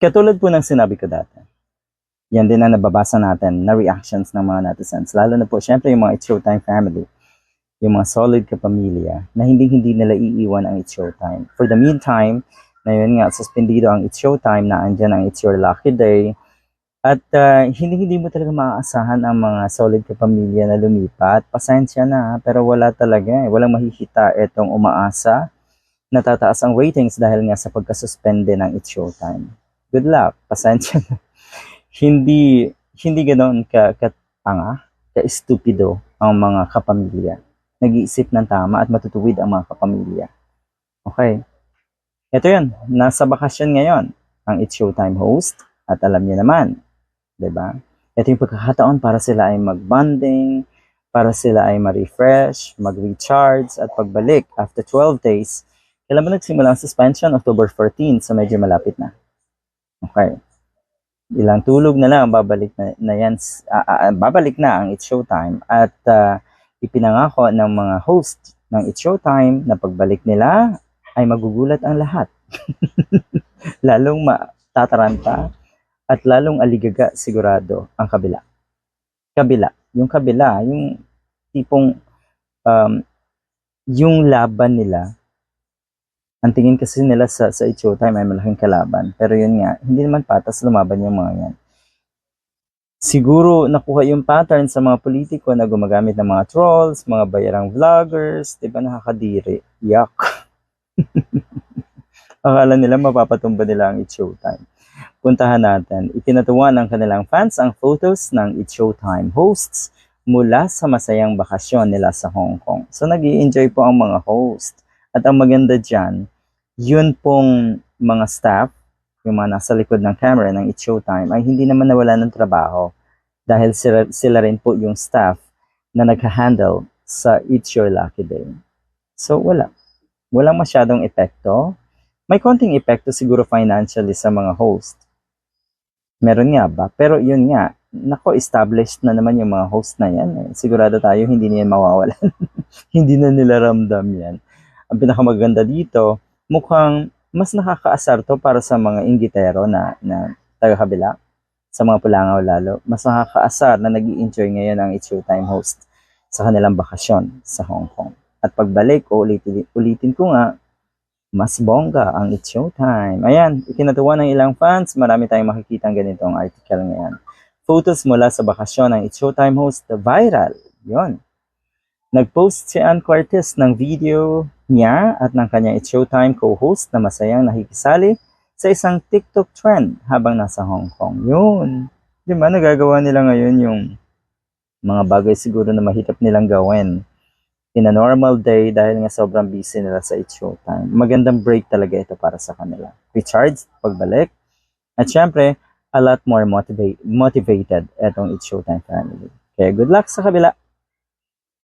Katulad po ng sinabi ko dati, yan din ang nababasa natin na reactions ng mga netizens. Lalo na po, syempre, yung mga It's Showtime family, yung mga solid kapamilya, na hindi-hindi nila iiwan ang It's Showtime. For the meantime, na yun nga, suspendido ang It's Showtime, na andyan ang It's Your Lucky Day, at ah, hindi-hindi mo talaga maaasahan ang mga solid kapamilya na lumipat. Pasensya na, pero wala talaga eh. Walang mahihita itong umaasa natataas ang ratings dahil nga sa pagkasuspende ng It's Showtime. Good luck. Pasensya na. hindi hindi ganoon ka katanga, ka estupido ang mga kapamilya. Nag-iisip ng tama at matutuwid ang mga kapamilya. Okay. Ito yun. Nasa bakasyon ngayon ang It's Showtime host at alam niya naman, ba? Ito yung pagkakataon para sila ay mag-bonding, para sila ay ma-refresh, mag-recharge at pagbalik after 12 days Kailan ba nagsimula ang suspension? October 14, so medyo malapit na. Okay. Ilang tulog na lang, babalik na, na yan, ah, ah, babalik na ang It's Showtime at ah, ipinangako ng mga host ng It's Showtime na pagbalik nila ay magugulat ang lahat. lalong matataranta at lalong aligaga sigurado ang kabila. Kabila. Yung kabila, yung tipong um, yung laban nila ang tingin kasi nila sa, sa It's Showtime ay malaking kalaban. Pero yun nga, hindi naman patas lumaban yung mga yan. Siguro nakuha yung pattern sa mga politiko na gumagamit ng mga trolls, mga bayarang vloggers, di ba nakakadiri? Yuck. Akala nila mapapatumba nila ang It's Showtime. Puntahan natin. Ikinatuwa ng kanilang fans ang photos ng It's Showtime hosts mula sa masayang bakasyon nila sa Hong Kong. So nag enjoy po ang mga host. At ang maganda dyan, yun pong mga staff, yung mga nasa likod ng camera ng It's Showtime, ay hindi naman nawala ng trabaho dahil sila, sila rin po yung staff na nag-handle sa It's Your Lucky Day. So wala. Walang masyadong epekto. May konting epekto siguro financially sa mga host. Meron nga ba? Pero yun nga, nako established na naman yung mga host na yan. Eh. Sigurado tayo hindi niyan mawawalan. hindi na nila ramdam yan ang pinakamaganda dito, mukhang mas nakakaasar to para sa mga inggitero na, na taga-kabila, sa mga pulangaw lalo. Mas nakakaasar na nag enjoy ngayon ang It's Showtime host sa kanilang bakasyon sa Hong Kong. At pagbalik, ulitin, ulitin ko nga, mas bongga ang It's Showtime. Ayan, ikinatuwa ng ilang fans, marami tayong makikita ang ganitong article ngayon. Photos mula sa bakasyon ng It's Showtime host, viral. Yon. Nag-post si Ann Cortez ng video niya at ng kanyang It's Showtime co-host na masayang nakikisali sa isang TikTok trend habang nasa Hong Kong. Yun. Di ba, nagagawa nila ngayon yung mga bagay siguro na mahirap nilang gawin in a normal day dahil nga sobrang busy nila sa It's Showtime. Magandang break talaga ito para sa kanila. Recharge, pagbalik. At syempre, a lot more motivate, motivated etong It's Showtime family. Kaya good luck sa kabila.